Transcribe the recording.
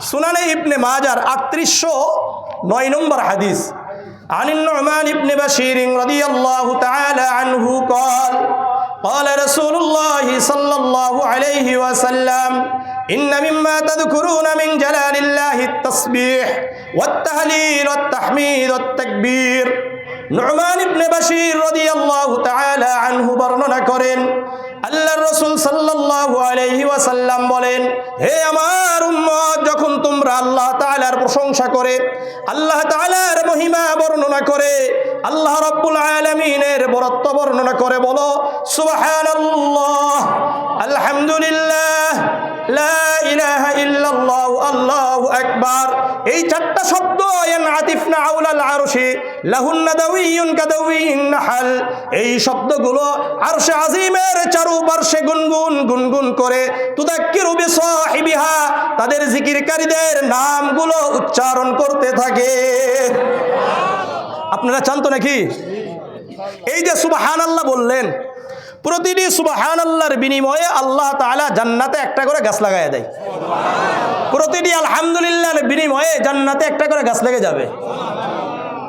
সুনানে ইবনে মাজার আটত্রিশশো নয় নম্বর হাদিস عن النعمان بن بشير رضي الله تعالى عنه قال قال رسول الله صلى الله عليه وسلم إن مما تذكرون من جلال الله التسبيح والتهليل والتحميد والتكبير নুরমান ইবনে বাশির রাদিয়াল্লাহু তাআলা আনহু বর্ণনা করেন আল্লাহর রাসূল সাল্লাল্লাহু আলাইহি ওয়াসাল্লাম বলেন হে আমার উম্মত তোমরা আল্লাহ তালার প্রশংসা করে, আল্লাহ তালার মহিমা বর্ণনা করে, আল্লাহ রব্বুল আলমিনের বরত্ব বর্ণনা করে বলো সুবাহ আলহামদুলিল্লাহ। আল্লাহু আকবার। এই চারটা শব্দ আতিফনা আউলাল কাদাউইন নাহাল। এই শব্দগুলো আরশে গুনগুন গুনগুন করে, তুদাক্কিরু বিসাহিবিহা, তাদের জিকিরকারীদের নামগুলো উচ্চারণ করতে থাকে। আপনারা চান তো নাকি? এই যে সুবাহান আল্লাহ বললেন প্রতিটি সুবাহান আল্লাহর বিনিময়ে আল্লাহ তালা জান্নাতে একটা করে গাছ লাগাই দেয়। প্রতিটি আলহামদুলিল্লাহর বিনিময়ে জান্নাতে একটা করে গাছ লেগে যাবে।